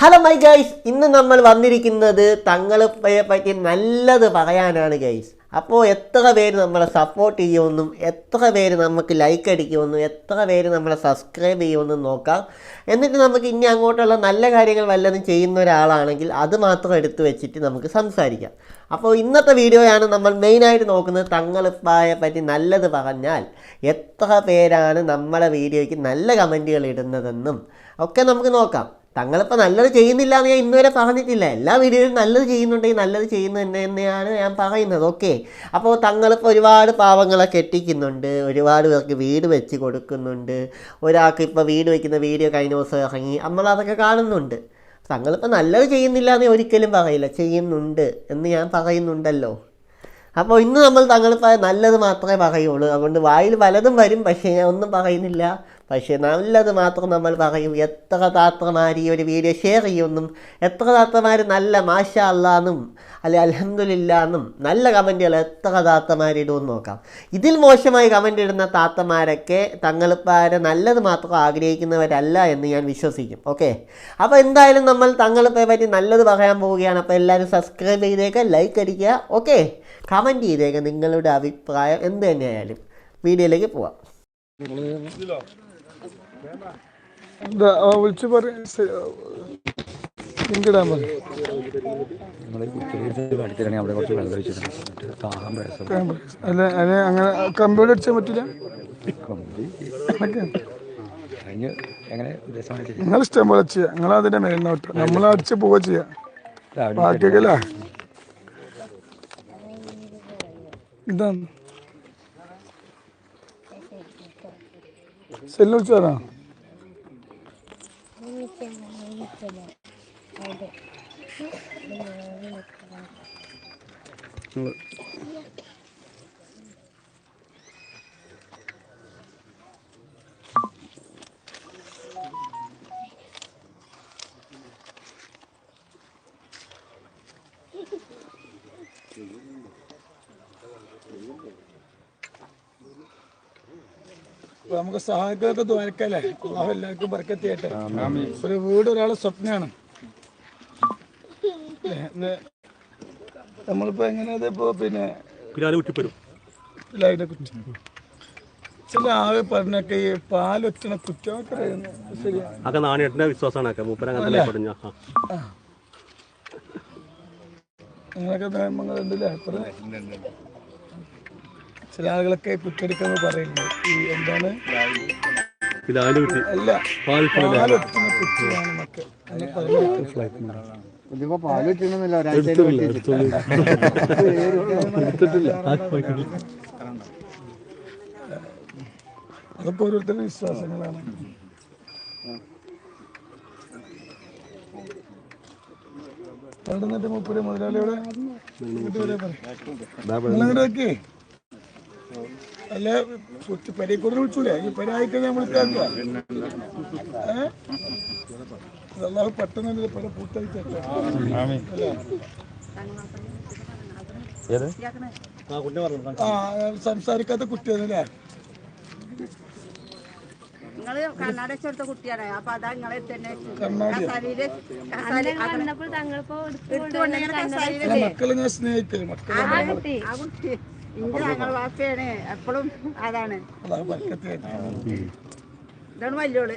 Hello my guys ഇന്ന് നമ്മൾ വന്നിരിക്കുന്നത് തങ്ങളെ പറ്റി നല്ലത് പറയാനാണ് ഗൈസ് അപ്പോൾ എത്ര പേര് നമ്മളെ സപ്പോർട്ട് ചെയ്യുമെന്നും എത്ര പേര് നമുക്ക് ലൈക്ക് അടിക്കുമെന്നും എത്ര പേര് നമ്മളെ സബ്സ്ക്രൈബ് ചെയ്യുമെന്നും നോക്കാം. എന്നിട്ട് നമുക്ക് ഇനി അങ്ങോട്ടുള്ള നല്ല കാര്യങ്ങൾ വല്ലതും ചെയ്യുന്ന ഒരാളാണെങ്കിൽ അത് മാത്രം എടുത്തു വെച്ചിട്ട് നമുക്ക് സംസാരിക്കാം. അപ്പോൾ ഇന്നത്തെ വീഡിയോയാണ് നമ്മൾ മെയിനായിട്ട് നോക്കുന്നത് തങ്ങളിപ്പായെ പറ്റി നല്ലത് പറഞ്ഞാൽ എത്ര പേരാണ് നമ്മളെ വീഡിയോയ്ക്ക് നല്ല കമന്റുകൾ ഇടുന്നതെന്നും. ഒക്കെ നമുക്ക് നോക്കാം. തങ്ങളിപ്പോൾ നല്ലത് ചെയ്യുന്നില്ല എന്ന് ഞാൻ ഇന്നുവരെ പറഞ്ഞിട്ടില്ല. എല്ലാ വീഡിയോയിലും നല്ലത് ചെയ്യുന്നുണ്ടെങ്കിൽ നല്ലത് ചെയ്യുന്നു തന്നെ തന്നെയാണ് ഞാൻ പറയുന്നത്. ഓക്കെ അപ്പോൾ തങ്ങളിപ്പോൾ ഒരുപാട് പാവങ്ങളെ കെട്ടിക്കുന്നുണ്ട്. ഒരുപാട് പേർക്ക് വീട് വെച്ച് കൊടുക്കുന്നുണ്ട്. ഒരാൾക്ക് ഇപ്പോൾ വീട് വയ്ക്കുന്ന വീഡിയോ കഴിഞ്ഞ ദിവസം ഇറങ്ങി. നമ്മളതൊക്കെ കാണുന്നുണ്ട്. തങ്ങളിപ്പോൾ നല്ലത് ചെയ്യുന്നില്ല എന്ന് ഒരിക്കലും പറയില്ല. ചെയ്യുന്നുണ്ട് എന്ന് ഞാൻ പറയുന്നുണ്ടല്ലോ. അപ്പോൾ ഇന്ന് നമ്മൾ തങ്ങളിപ്പോൾ നല്ലത് മാത്രമേ പറയുള്ളൂ. അതുകൊണ്ട് വായിൽ പലതും വരും പക്ഷേ ഞാൻ ഒന്നും പറയുന്നില്ല. പക്ഷേ നല്ലത് മാത്രം നമ്മൾ പറയും. എത്ര താത്രമാർ ഈ ഒരു വീഡിയോ ഷെയർ ചെയ്യുമെന്നും എത്ര താത്രമാർ നല്ല മാഷ അല്ലാന്നും അല്ലെ അലഹമില്ല എന്നും നല്ല കമന്റുകൾ എത്ര താത്തമാർ ഇടുമെന്ന് നോക്കാം. ഇതിൽ മോശമായി കമന്റ് ഇടുന്ന താത്തമാരൊക്കെ തങ്ങളിപ്പാരെ നല്ലത് മാത്രം ആഗ്രഹിക്കുന്നവരല്ല എന്ന് ഞാൻ വിശ്വസിക്കും. ഓക്കെ അപ്പോൾ എന്തായാലും നമ്മൾ തങ്ങളിപ്പയെ പറ്റി നല്ലത് പറയാൻ പോവുകയാണ്. അപ്പോൾ എല്ലാവരും സബ്സ്ക്രൈബ് ചെയ്തേക്കുക ലൈക്ക് അടിക്കുക. ഓക്കെ കമന്റ് ചെയ്തേക്കുക നിങ്ങളുടെ അഭിപ്രായം എന്ത് തന്നെയായാലും. വീഡിയോയിലേക്ക് പോവാം. വിളിച്ചു അല്ല അങ്ങനെ കമ്പ്യൂട്ടർ അടിച്ചാൽ പറ്റില്ല? നിങ്ങൾ ഇഷ്ടം പോലെ ചെയ്യാം. നിങ്ങൾ അതിന്റെ മേൽനോട്ട് നമ്മൾ അടിച്ച് പോവുക ചെയ്യാം. ബാക്കിയൊക്കെ ഇതാണ്. సెల్లు వచ్చారా Look. നമുക്ക് സഹായിക്കൊക്കെ ദ്വാരക്കല്ലേ? അള്ളാഹു എല്ലാവർക്കും ബർക്കത്ത് ചെയ്യട്ടെ ഒരു വീട് ഒരാളെ സ്വപ്നമാണ് നമ്മളിപ്പോ എങ്ങനെ ഇപ്പോ പിന്നെ ചില ആൾ പറഞ്ഞൊക്കെ ഈ പാലൊറ്റണ കുറ്റമൊക്കെ അതൊക്കെ നാണേട്ടന്റെ വിശ്വാസമാണ് മൂപ്പര അങ്ങനെ പഠിഞ്ഞ അങ്ങനെയൊക്കെ നിയമങ്ങളുണ്ടല്ലേ ചില ആളുകളൊക്കെ കുറ്റെടുക്കാന്ന് പറയുന്നു. ഈ എന്താണ്? അല്ല. ഓരോരുത്തരുടെ വിശ്വാസങ്ങളാണ്. അവിടെ നിന്നിട്ട് മുപ്പര് മുതലാളിയോടെ ഇങ്ങോട്ട്. അല്ല കുത്തി കൂടെ വിളിച്ചൂടെ? ഈ പരായിക്കഴിഞ്ഞാൽ നമ്മൾ കേൾക്കുക ഏഹ് അല്ലാതെ പെട്ടെന്ന് പല പൂട്ടായിട്ട് ഏത്? ആ സംസാരിക്കാത്ത കുട്ടിയാണല്ലേ നിങ്ങൾ കുട്ടിയാണ്. അപ്പൊ അതാ നിങ്ങളെ തന്നെ? കസാലിയിൽ കസാലിയിൽ മക്കളെ ഞാൻ സ്നേഹിക്കൽ മക്കളെ. ആ കുട്ടി. എപ്പോഴും അതാണ്. ഇതാണ് വല്യോൾ.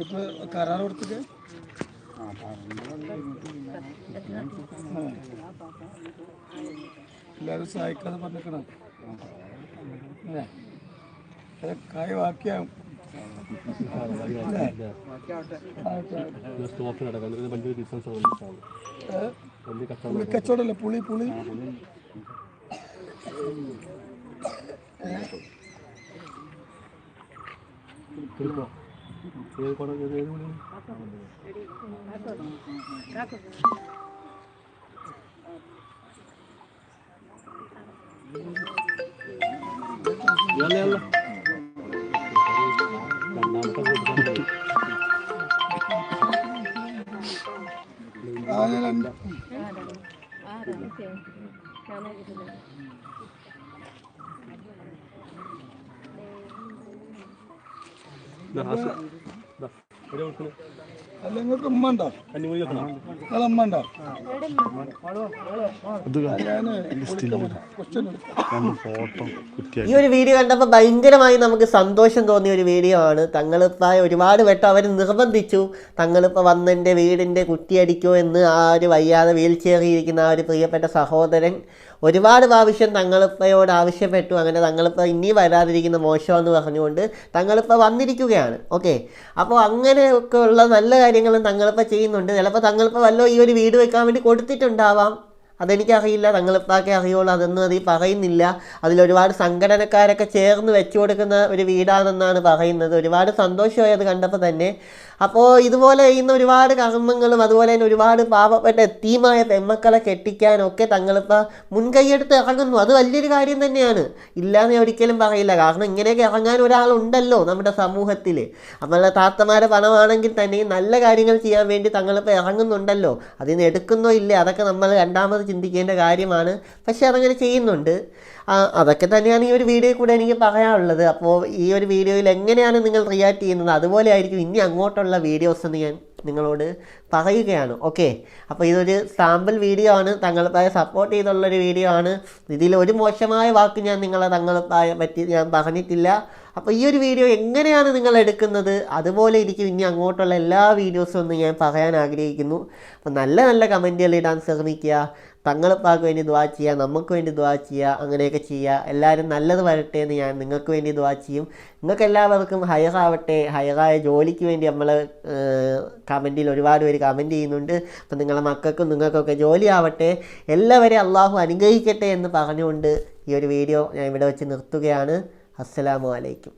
ഇപ്പൊ കരാർ കൊടുത്തിട്ട്? എല്ലാവരും സഹായിക്കാതെ പറഞ്ഞിട്ടുണ്ട് അല്ലേ? അത് കായ് ബാക്കിയാവും അല്ലേ? ആവട്ടെ. സ്റ്റോപ്പിൽ നടക്കാം എന്നിട്ട് വലിയൊരു ബിസിനസ് ഏ? വലിയ കച്ചവടം പുളി കച്ചവടമല്ലേ പുളി പുളി ഏത് കുടം ഏത് ദാ കുടം? ഇതല്ല, അല്ല നിങ്ങൾക്ക് ഉമ്മ ഉണ്ടോ? ഉണ്ടോ? ഈ ഒരു വീഡിയോ കണ്ടപ്പോൾ ഭയങ്കരമായി നമുക്ക് സന്തോഷം തോന്നിയ ഒരു വീഡിയോ ആണ്. തങ്ങളിപ്പായ ഒരുപാട് വട്ടം അവർ നിർബന്ധിച്ചു. തങ്ങളിപ്പോൾ വന്നെന്റെ വീടിന്റെ കുറ്റിയടിക്കോ എന്ന് ആ ഒരു വയ്യാതെ വീൽ ചെയറിയിരിക്കുന്ന ആ ഒരു പ്രിയപ്പെട്ട സഹോദരൻ ഒരുപാട് പ്രാവശ്യം തങ്ങളിപ്പയോട് ആവശ്യപ്പെട്ടു. അങ്ങനെ തങ്ങളിപ്പ ഇനി വരാതിരിക്കുന്ന മോശമെന്ന് പറഞ്ഞുകൊണ്ട് തങ്ങളിപ്പ വന്നിരിക്കുകയാണ്. ഓക്കെ അപ്പോൾ അങ്ങനെയൊക്കെ ഉള്ള നല്ല കാര്യങ്ങളും തങ്ങളിപ്പ ചെയ്യുന്നുണ്ട്. ചിലപ്പോൾ തങ്ങളിപ്പ വല്ലതും ഈ ഒരു വീട് വെക്കാൻ വേണ്ടി കൊടുത്തിട്ടുണ്ടാവാം. അതെനിക്കറിയില്ല തങ്ങളിപ്പാക്കെ അറിയുള്ളൂ അതൊന്നും അതീ പറയുന്നില്ല. അതിലൊരുപാട് സംഘടനക്കാരൊക്കെ ചേർന്ന് വെച്ചു കൊടുക്കുന്ന ഒരു വീടാണെന്നാണ് പറയുന്നത്. ഒരുപാട് സന്തോഷമായി അത് കണ്ടപ്പോൾ തന്നെ. അപ്പോൾ ഇതുപോലെ ചെയ്യുന്ന ഒരുപാട് കർമ്മങ്ങളും അതുപോലെ തന്നെ ഒരുപാട് പാവപ്പെട്ട എത്തീമായ പെമ്മക്കളെ കെട്ടിക്കാനൊക്കെ തങ്ങളിപ്പോൾ മുൻകൈയെടുത്ത് ഇറങ്ങുന്നു. അത് വലിയൊരു കാര്യം തന്നെയാണ്. ഇല്ലാന്ന് ഒരിക്കലും പറയില്ല. കാരണം ഇങ്ങനെയൊക്കെ ഇറങ്ങാൻ ഒരാളുണ്ടല്ലോ നമ്മുടെ സമൂഹത്തിൽ നമ്മളെ താത്തമാരെ പണമാണെങ്കിൽ തന്നെ നല്ല കാര്യങ്ങൾ ചെയ്യാൻ വേണ്ടി തങ്ങളിപ്പോൾ ഇറങ്ങുന്നുണ്ടല്ലോ. അതിൽ നിന്ന് എടുക്കുന്നോ ഇല്ലേ. അതൊക്കെ നമ്മൾ രണ്ടാമത് ചിന്തിക്കേണ്ട കാര്യമാണ്. പക്ഷെ അതങ്ങനെ ചെയ്യുന്നുണ്ട്. അതൊക്കെ തന്നെയാണ് ഈ ഒരു വീഡിയോയിൽ കൂടെ എനിക്ക് പറയാനുള്ളത്. അപ്പോൾ ഈ ഒരു വീഡിയോയിൽ എങ്ങനെയാണ് നിങ്ങൾ റിയാക്ട് ചെയ്യുന്നത്? അതുപോലെ ആയിരിക്കും ഇനി അങ്ങോട്ടുള്ള വീഡിയോസ് എന്ന് ഞാൻ നിങ്ങളോട് പറയുകയാണ്. ഓക്കെ അപ്പോൾ ഇതൊരു സാമ്പിൾ വീഡിയോ ആണ്. തങ്ങളിപ്പായ സപ്പോർട്ട് ചെയ്തുള്ളൊരു വീഡിയോ ആണ്. ഇതിൽ ഒരു മോശമായ വാക്ക് ഞാൻ നിങ്ങളെ തങ്ങളിപ്പായ പറ്റി ഞാൻ പറഞ്ഞിട്ടില്ല. അപ്പോൾ ഈ ഒരു വീഡിയോ എങ്ങനെയാണ് നിങ്ങൾ എടുക്കുന്നത്? അതുപോലെ ഇരിക്കും ഇനി അങ്ങോട്ടുള്ള എല്ലാ വീഡിയോസും ഒന്ന് ഞാൻ പറയാൻ ആഗ്രഹിക്കുന്നു. അപ്പോൾ നല്ല നല്ല കമന്റുകൾ ഇടാൻ ശ്രമിക്കുക. തങ്ങളിപ്പാക്ക് വേണ്ടി ദ്വാ ചെയ്യുക നമുക്ക് വേണ്ടി ദ്വാ ചെയ്യുക അങ്ങനെയൊക്കെ ചെയ്യുക എല്ലാവരും നല്ലത് വരട്ടെ എന്ന് ഞാൻ നിങ്ങൾക്ക് വേണ്ടി ദ്വാ ചെയ്യും. നിങ്ങൾക്ക് എല്ലാവർക്കും ഹയറാവട്ടെ. ഹയറായ ജോലിക്ക് വേണ്ടി നമ്മൾ കമന്റിൽ ഒരുപാട് പേര് കമന്റ് ചെയ്യുന്നുണ്ട്. അപ്പം നിങ്ങളെ മക്കൾക്കും നിങ്ങൾക്കൊക്കെ ജോലി ആവട്ടെ എല്ലാവരെയും അള്ളാഹു അനുഗ്രഹിക്കട്ടെ എന്ന് പറഞ്ഞുകൊണ്ട് ഈ ഒരു വീഡിയോ ഞാൻ ഇവിടെ വെച്ച് നിർത്തുകയാണ്. അസ്സലാമു അലൈക്കും.